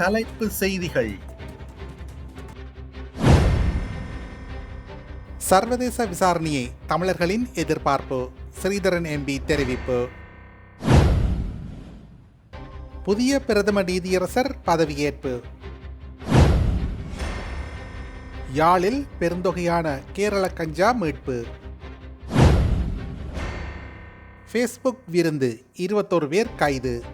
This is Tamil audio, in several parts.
தலைப்பு செய்திகள். சர்வதேச விசாரணையை தமிழர்களின் எதிர்பார்ப்பு. ஸ்ரீதரன் எம்பி தெரிவிப்பு. புதிய பிரதம நீதியரசர் பதவியேற்பு. யாழில் பெருந்தொகையான கேரள கஞ்சா மீட்பு. ஃபேஸ்புக் விருந்து இருபத்தொரு பேர் கைது.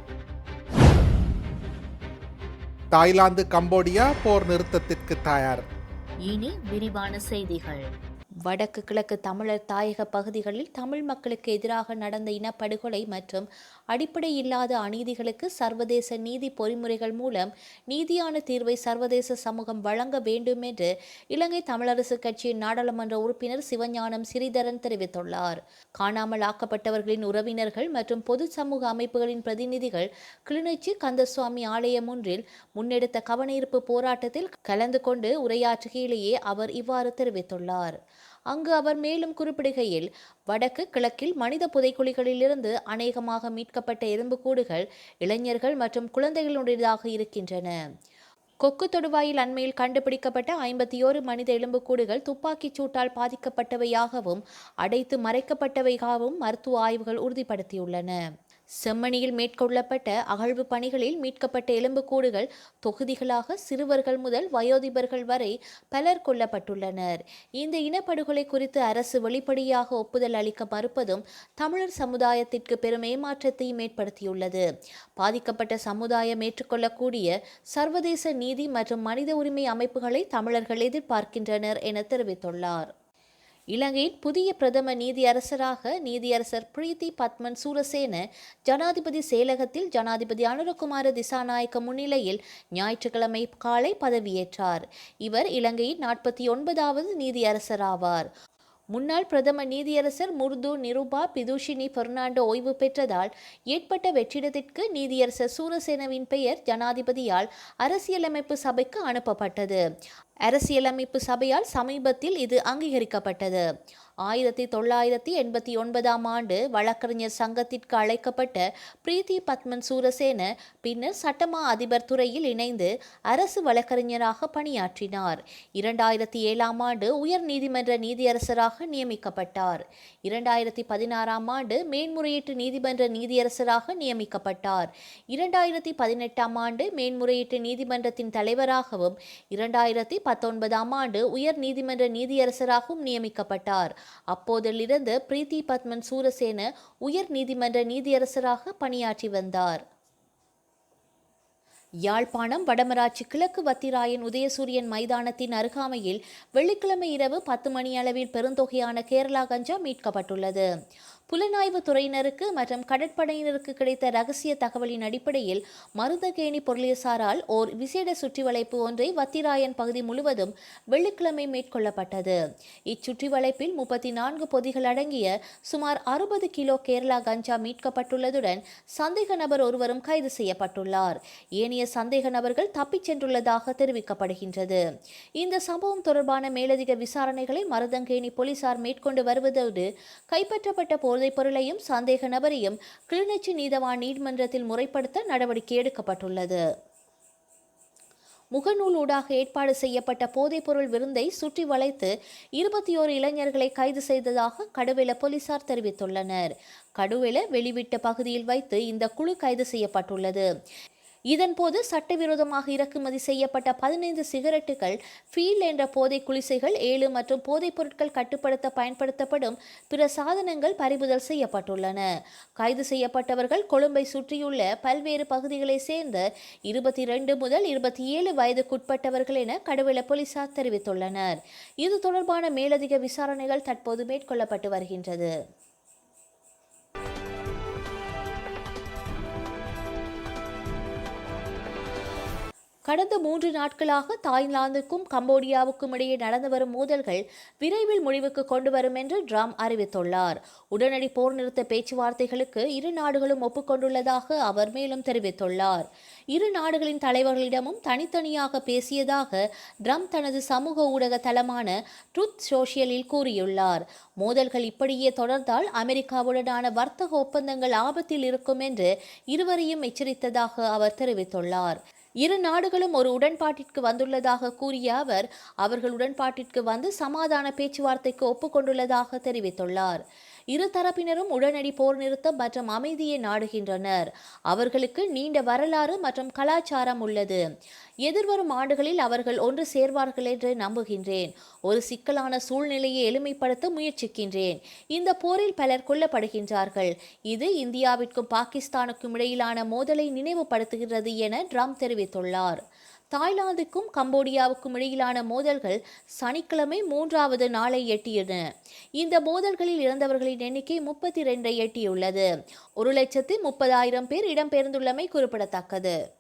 தாய்லாந்து கம்போடியா போர் நிறுத்தத்திற்கு தயார். இனி விரிவான செய்திகள். வடக்கு கிழக்கு தமிழர் தாயக பகுதிகளில் தமிழ் மக்களுக்கு எதிராக நடந்த இனப்படுகொலை மற்றும் அடிப்படை இல்லாத அநீதிகளுக்கு சர்வதேச நீதி பொறிமுறைகள் மூலம் நீதியான தீர்வை சர்வதேச சமூகம் வழங்க வேண்டும் என்று இலங்கை தமிழரசு கட்சியின் நாடாளுமன்ற உறுப்பினர் சிவஞானம் சிறிதரன் தெரிவித்துள்ளார். காணாமல் ஆக்கப்பட்டவர்களின் உறவினர்கள் மற்றும் பொது சமூக அமைப்புகளின் பிரதிநிதிகள் கிளிநொச்சி கந்தசுவாமி ஆலயம் ஒன்றில் முன்னெடுத்த கவனஈர்ப்பு போராட்டத்தில் கலந்து கொண்டு உரையாற்றுகையிலேயே அவர் இவ்வாறு தெரிவித்துள்ளார். அங்கு அவர் மேலும் குறிப்பிடுகையில் வடக்கு கிழக்கில் மனித புதைக்குழிகளிலிருந்து அநேகமாக மீட்கப்பட்ட எலும்புக்கூடுகள் இளைஞர்கள் மற்றும் குழந்தைகளுடையதாக இருக்கின்றன. கொக்கு தொடுவாயில் அண்மையில் கண்டுபிடிக்கப்பட்ட ஐம்பத்தி ஓரு மனித எலும்புக்கூடுகள் துப்பாக்கிச் சூட்டால் பாதிக்கப்பட்டவையாகவும் அடைத்து மறைக்கப்பட்டவையாகவும் மருத்துவ ஆய்வுகள் உறுதிப்படுத்தியுள்ளன. செம்மணியில் மேற்கொள்ளப்பட்ட அகழ்வு பணிகளில் மீட்கப்பட்ட எலும்புக்கூடுகள் தொகுதிகளாக சிறுவர்கள் முதல் வயோதிபர்கள் வரை பலர் கொல்லப்பட்டுள்ளனர். இந்த இனப்படுகொலை குறித்து அரசு வெளிப்படையாக ஒப்புதல் அளிக்க மறுப்பதும் தமிழர் சமுதாயத்திற்கு பெரும் ஏமாற்றத்தையும் ஏற்படுத்தியுள்ளது. பாதிக்கப்பட்ட சமுதாயம் ஏற்றுக்கொள்ளக்கூடிய சர்வதேச நீதி மற்றும் மனித உரிமை அமைப்புகளை தமிழர்கள் எதிர்பார்க்கின்றனர் என தெரிவித்துள்ளார். இலங்கையின் புதிய பிரதம நீதியரசராக நீதியரசர் பிரீத்தி பத்மன் சூரசேன ஜனாதிபதி செயலகத்தில் ஜனாதிபதி அனுரகுமார திசாநாயக்க முன்னிலையில் ஞாயிற்றுக்கிழமை காலை பதவியேற்றார். இவர் இலங்கையின் நாற்பத்தி ஒன்பதாவது நீதியரசராவார். முன்னாள் பிரதம நீதியரசர் முர்து நிருபா பிதுஷினி பெர்னாண்டோ ஓய்வு பெற்றதால் ஏற்பட்ட வெற்றிடத்திற்கு நீதியரசர் சூரசேனவின் பெயர் ஜனாதிபதியால் அரசியலமைப்பு சபைக்கு அனுப்பப்பட்டது. அரசியலமைப்பு சபையால் சமீபத்தில் இது அங்கீகரிக்கப்பட்டது. ஆயிரத்தி தொள்ளாயிரத்தி எண்பத்தி ஒன்பதாம் ஆண்டு வழக்கறிஞர் சங்கத்திற்கு அழைக்கப்பட்ட பிரீத்தி பத்மன் சூரசேன பின்னர் சட்டமா அதிபர் துறையில் இணைந்து அரசு வழக்கறிஞராக பணியாற்றினார். இரண்டாயிரத்தி ஏழாம் ஆண்டு உயர் நீதிமன்ற நீதியரசராக நியமிக்கப்பட்டார். இரண்டாயிரத்தி பதினாறாம் ஆண்டு மேன்முறையீட்டு நீதிமன்ற நீதியரசராக நியமிக்கப்பட்டார். இரண்டாயிரத்தி பதினெட்டாம் ஆண்டு மேன்முறையீட்டு நீதிமன்றத்தின் தலைவராகவும் இரண்டாயிரத்தி பத்தொன்பதாம் ஆண்டு உயர் நீதிமன்ற நீதியரசராகவும் நியமிக்கப்பட்டார். அப்போதிலிருந்து பிரீத்தி பத்மன் சூரசேன உயர் நீதிமன்ற நீதியரசராக பணியாற்றி வந்தார். யாழ்ப்பாணம் வடமராட்சி கிழக்கு வத்திராயன் உதயசூரியன் மைதானத்தின் அருகாமையில் வெள்ளிக்கிழமை இரவு பத்து மணி அளவில் பெருந்தொகையான கேரளா கஞ்சா மீட்கப்பட்டுள்ளது. புலனாய்வு துறையினருக்கு மற்றும் கடற்படையினருக்கு கிடைத்த ரகசிய தகவலின் அடிப்படையில் மருதகேணி பொருளியசாரால் ஓர் விசேட சுற்றிவளைப்பு ஒன்றை வத்திராயன் பகுதி முழுவதும் வெள்ளிக்கிழமை மேற்கொள்ளப்பட்டது. இச்சுற்றிவளைப்பில் முப்பத்தி நான்கு பொதிகள் அடங்கிய சுமார் அறுபது கிலோ கேரளா கஞ்சா மீட்கப்பட்டுள்ளதுடன் சந்தேக நபர் ஒருவரும் கைது செய்யப்பட்டுள்ளார். ஏனைய சந்தேக நபர்கள் தப்பிச் சென்றுள்ளதாக தெரிவிக்கப்படுகின்றது. இந்த சம்பவம் தொடர்பான மேலதிக விசாரணைகளை மருதங்கேணி போலீசார் மேற்கொண்டு வருவதோடு கைப்பற்றப்பட்ட போதைப் பொருளையும் சந்தேக நபரையும் கிளிநொச்சி நீதவான் நீதிமன்றத்தில் முறைப்படுத்த நடவடிக்கை எடுக்கப்பட்டுள்ளது. முகநூலூடாக ஏற்பாடு செய்யப்பட்ட போதைப்பொருள் விருந்தை சுற்றி வளைத்து இருபத்தி ஓரு இளைஞர்களை கைது செய்ததாக கடுவெல போலீசார் தெரிவித்துள்ளனர். கடுவெல வெளிவிட்ட பகுதியில் வைத்து இந்த குழு கைது செய்யப்பட்டுள்ளது. இதன்போது சட்டவிரோதமாக இறக்குமதி செய்யப்பட்ட பதினைந்து சிகரெட்டுகள் ஃபீல் என்ற போதை குளிசைகள் ஏழு மற்றும் போதைப் பொருட்கள் கட்டுப்படுத்த பயன்படுத்தப்படும் பிற சாதனங்கள் பறிமுதல் செய்யப்பட்டுள்ளன. கைது செய்யப்பட்டவர்கள் கொழும்பை சுற்றியுள்ள பல்வேறு பகுதிகளை சேர்ந்த இருபத்தி ரெண்டு முதல் இருபத்தி ஏழு வயதுக்குட்பட்டவர்கள் என கடுவெல போலீசார் தெரிவித்துள்ளனர். இது தொடர்பான மேலதிக விசாரணைகள் தற்போது மேற்கொள்ளப்பட்டு வருகின்றது. கடந்த மூன்று நாட்களாக தாய்லாந்துக்கும் கம்போடியாவுக்கும் இடையே நடந்து வரும் மோதல்கள் விரைவில் முடிவுக்கு கொண்டு வரும் என்று ட்ராம் அறிவித்துள்ளார். உடனடி போர் நிறுத்த பேச்சுவார்த்தைகளுக்கு இரு நாடுகளும் ஒப்புக்கொண்டுள்ளதாக அவர் மேலும் தெரிவித்துள்ளார். இரு நாடுகளின் தலைவர்களிடமும் தனித்தனியாக பேசியதாக ட்ரம் தனது சமூக ஊடக தளமான ட்ருத் சோஷியலில் கூறியுள்ளார். மோதல்கள் இப்படியே தொடர்ந்தால் அமெரிக்காவுடனான வர்த்தக ஒப்பந்தங்கள் ஆபத்தில் இருக்கும் என்று இருவரையும் எச்சரித்ததாக அவர் தெரிவித்துள்ளார். இரு நாடுகளும் ஒரு உடன்பாட்டிற்கு வந்துள்ளதாக கூறிய அவர் அவர்கள் உடன்பாட்டிற்கு வந்து சமாதான பேச்சுவார்த்தைக்கு ஒப்புக்கொண்டுள்ளதாக தெரிவித்துள்ளார். இரு தரப்பினரும் உடனடி போர் நிறுத்தம் மற்றும் அமைதியை நாடுகின்றனர். அவர்களுக்கு நீண்ட வரலாறு மற்றும் கலாச்சாரம் உள்ளது. எதிர்வரும் ஆண்டுகளில் அவர்கள் ஒன்று சேர்வார்கள் என்று நம்புகின்றேன். ஒரு சிக்கலான சூழ்நிலையை எளிமைப்படுத்த முயற்சிக்கின்றேன். இந்த போரில் பலர் கொல்லப்படுகின்றார்கள். இது இந்தியாவிற்கும் பாகிஸ்தானுக்கும் இடையிலான மோதலை நினைவுபடுத்துகிறது என ட்ரம்ப் தெரிவித்துள்ளார். தாய்லாந்துக்கும் கம்போடியாவுக்கும் இடையிலான மோதல்கள் சனிக்கிழமை மூன்றாவது நாளை எட்டியது. இந்த மோதல்களில் இறந்தவர்களின் எண்ணிக்கை முப்பத்தி ரெண்டை எட்டியுள்ளது. ஒரு லட்சத்து முப்பதாயிரம் பேர் இடம்பெயர்ந்துள்ளமை குறிப்பிடத்தக்கது.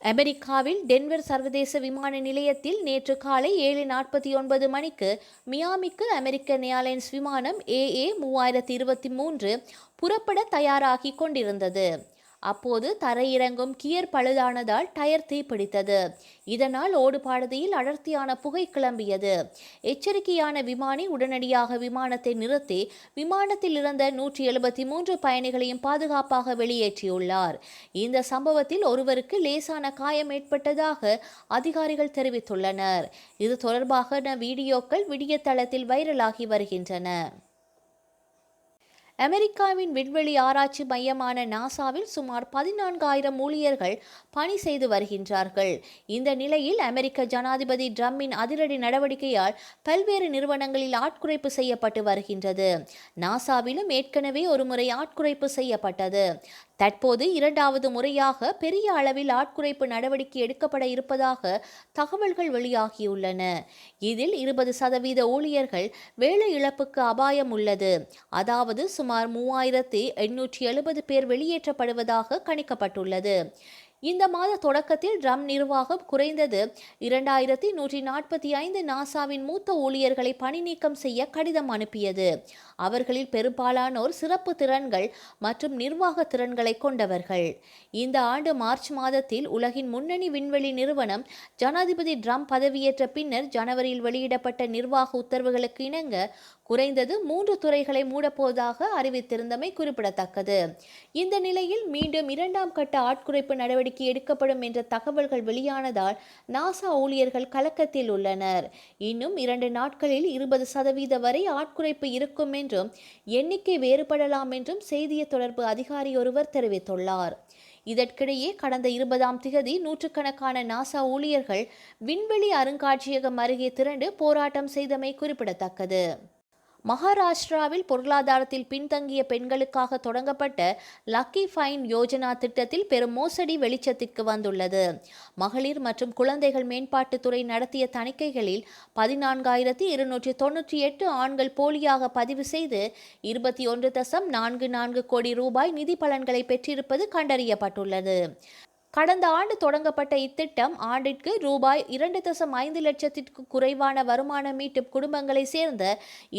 அமெரிக்காவில் டென்வர் சர்வதேச விமான நிலையத்தில் நேற்று காலை ஏழு நாற்பத்தி ஒன்பது மணிக்கு மியாமிக்கு அமெரிக்கன் ஏர்லைன்ஸ் விமானம் ஏஏ மூவாயிரத்தி இருபத்தி மூன்று புறப்பட தயாராகி கொண்டிருந்தது. அப்போது தரையிறங்கும் கியர் பழுதானதால் டயர் தீப்பிடித்தது. இதனால் ஓடுபாடுதியில் அடர்த்தியான புகை கிளம்பியது. எச்சரிக்கையான விமானி உடனடியாக விமானத்தை நிறுத்தி விமானத்தில் இருந்த நூற்றி எழுபத்தி மூன்று பயணிகளையும் பாதுகாப்பாக வெளியேற்றியுள்ளார். இந்த சம்பவத்தில் ஒருவருக்கு லேசான காயம் ஏற்பட்டதாக அதிகாரிகள் தெரிவித்துள்ளனர். இது தொடர்பாக வீடியோக்கள் விடியத்தளத்தில் வைரலாகி வருகின்றன. அமெரிக்காவின் விண்வெளி ஆராய்ச்சி மையமான நாசாவில் சுமார் பதினான்காயிரம் ஊழியர்கள் பணி செய்து வருகின்றார்கள். இந்த நிலையில் அமெரிக்க ஜனாதிபதி ட்ரம்பின் அதிரடி நடவடிக்கையால் பல்வேறு நிறுவனங்களில் ஆட்குறைப்பு செய்யப்பட்டு வருகின்றது. நாசாவிலும் ஏற்கனவே ஒருமுறை ஆட்குறைப்பு செய்யப்பட்டது. தற்போது இரண்டாவது முறையாக பெரிய அளவில் ஆட்குறைப்பு நடவடிக்கை எடுக்கப்பட இருப்பதாக தகவல்கள் வெளியாகியுள்ளன. இதில் இருபது சதவீத ஊழியர்கள் வேலை இழப்புக்கு அபாயம் உள்ளது. அதாவது சுமார் மூவாயிரத்தி எண்ணூற்றி எழுபது பேர் வெளியேற்றப்படுவதாக கணிக்கப்பட்டுள்ளது. இந்த மாத தொடக்கத்தில் ட்ரம் நிர்வாகம் குறைந்தது இரண்டாயிரத்தி நூற்றி நாற்பத்தி ஐந்து நாசாவின் மூத்த ஊழியர்களை பணி நீக்கம் செய்ய கடிதம் அனுப்பியது. அவர்களில் பெரும்பாலானோர் சிறப்பு திறன்கள் மற்றும் நிர்வாக திறன்களை கொண்டவர்கள். இந்த ஆண்டு மார்ச் மாதத்தில் உலகின் முன்னணி விண்வெளி நிறுவனம் ஜனாதிபதி ட்ரம்ப் பதவியேற்ற பின்னர் ஜனவரியில் வெளியிடப்பட்ட நிர்வாக உத்தரவுகளுக்கு இணங்க குறைந்தது மூன்று துறைகளை மூடப்போவதாக அறிவித்திருந்தமை குறிப்பிடத்தக்கது. இந்த நிலையில் மீண்டும் இரண்டாம் கட்ட ஆட்குறைப்பு நடவடிக்கை எடுக்கப்படும் என்ற தகவல்கள் வெளியானதால் நாசா ஊழியர்கள் கலக்கத்தில் உள்ளனர். இன்னும் இரண்டு நாட்களில் இருபது சதவீத வரை ஆட்குறைப்பு இருக்கும் என்றும் எண்ணிக்கை வேறுபடலாம் என்றும் செய்திய தொடர்பு அதிகாரி ஒருவர் தெரிவித்துள்ளார். இதற்கிடையே கடந்த இருபதாம் திகதி நூற்றுக்கணக்கான நாசா ஊழியர்கள் விண்வெளி அருங்காட்சியகம் அருகே திரண்டு போராட்டம் செய்தமை குறிப்பிடத்தக்கது. மகாராஷ்டிராவில் பொருளாதாரத்தில் பின்தங்கிய பெண்களுக்காக தொடங்கப்பட்ட லக்கி ஃபைன் யோஜனா திட்டத்தில் பெரும் மோசடி வெளிச்சத்திற்கு வந்துள்ளது. மகளிர் மற்றும் குழந்தைகள் மேம்பாட்டுத்துறை நடத்திய தணிக்கைகளில் பதினான்காயிரத்தி இருநூற்றி தொன்னூற்றி எட்டு ஆண்கள் போலியாக பதிவு செய்து இருபத்தி ஒன்று தசம் நான்கு நான்கு கோடி ரூபாய் நிதி பலன்களை பெற்றிருப்பது கண்டறியப்பட்டுள்ளது. கடந்த ஆண்டு தொடங்கப்பட்ட இத்திட்டம் ஆண்டிற்கு ரூபாய் இரண்டு தசம் ஐந்து லட்சத்திற்கு குறைவான வருமானம் ஈட்டும் குடும்பங்களை சேர்ந்த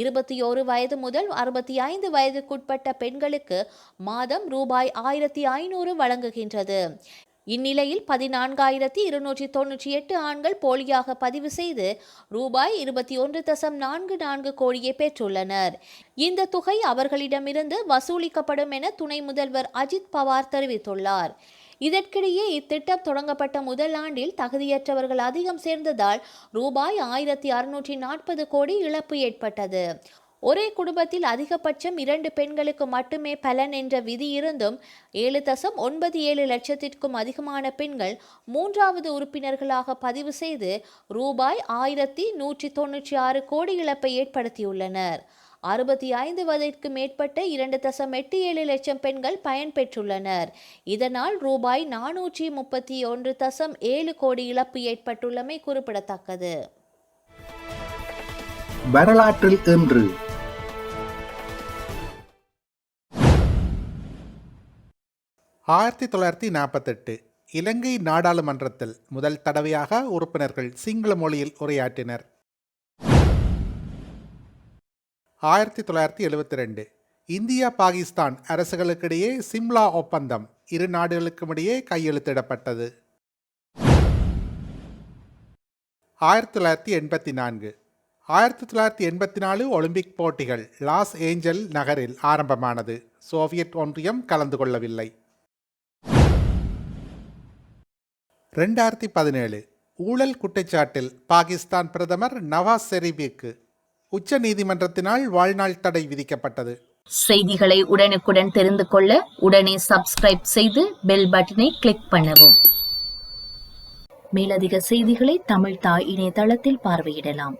இருபத்தி ஓரு வயது முதல் அறுபத்தி ஐந்து வயதுக்குட்பட்ட பெண்களுக்கு மாதம் ரூபாய் ஆயிரத்தி ஐநூறு வழங்குகின்றது. இந்நிலையில் பதினான்காயிரத்தி இருநூற்றி தொன்னூற்றி எட்டு ஆண்கள் போலியாக பதிவு செய்து ரூபாய் இருபத்தி ஒன்று தசம் நான்கு நான்கு கோடியை பெற்றுள்ளனர். இந்த தொகை அவர்களிடமிருந்து வசூலிக்கப்படும் என துணை முதல்வர் அஜித் பவார் தெரிவித்துள்ளார். இதற்கிடையே இத்திட்டம் தொடங்கப்பட்ட முதல் ஆண்டில் தகுதியற்றவர்கள் அதிகம் சேர்ந்ததால் ரூபாய் ஆயிரத்தி அறுநூற்றி நாற்பது கோடி இழப்பு ஏற்பட்டது. ஒரே குடும்பத்தில் அதிகபட்சம் இரண்டு பெண்களுக்கு மட்டுமே பலன் என்ற விதி இருந்தும் ஏழு தசம் ஒன்பது ஏழு லட்சத்திற்கும் அதிகமான பெண்கள் மூன்றாவது உறுப்பினர்களாக பதிவு செய்து ரூபாய் ஆயிரத்தி நூற்றி தொன்னூற்றி ஆறு கோடி இழப்பை ஏற்படுத்தியுள்ளனர். அறுபத்தி ஐந்து வயதிற்கு மேற்பட்ட இரண்டு தசம் எட்டு ஏழு லட்சம் பெண்கள் பயன்பெற்றுள்ளனர். இதனால் ரூபாய் நானூற்றி முப்பத்தி ஒன்று தசம் ஏழு கோடி இழப்பு ஏற்பட்டுள்ளமை குறிப்பிடத்தக்கது. வரலாற்றில் இன்று. ஆயிரத்தி தொள்ளாயிரத்தி நாற்பத்தெட்டு இலங்கை நாடாளுமன்றத்தில் முதல் தடவையாக உறுப்பினர்கள் சிங்கள மொழியில் உரையாற்றினர். ஆயிரத்தி தொள்ளாயிரத்தி எழுபத்தி ரெண்டு. இந்தியா பாகிஸ்தான் அரசுகளுக்கிடையே சிம்லா ஒப்பந்தம் இரு நாடுகளுக்கும் இடையே கையெழுத்திடப்பட்டது. ஆயிரத்தி தொள்ளாயிரத்தி எண்பத்தி நான்கு. ஆயிரத்தி தொள்ளாயிரத்தி எண்பத்தி நாலு ஒலிம்பிக் போட்டிகள் லாஸ் ஏஞ்சல் நகரில் ஆரம்பமானது. சோவியத் ஒன்றியம் கலந்து கொள்ளவில்லை. ரெண்டாயிரத்தி பதினேழு. ஊழல் குற்றச்சாட்டில் பாகிஸ்தான் பிரதமர் நவாஸ் ஷெரீபிக்கு உச்ச நீதிமன்றத்தினால் வாழ்நாள் தடை விதிக்கப்பட்டது. செய்திகளை உடனுக்குடன் தெரிந்து கொள்ள உடனே சப்ஸ்கிரைப் செய்து பெல் பட்டனை கிளிக் பண்ணவும். மேலதிக செய்திகளை தமிழ் தாய் இணையதளத்தில் பார்வையிடலாம்.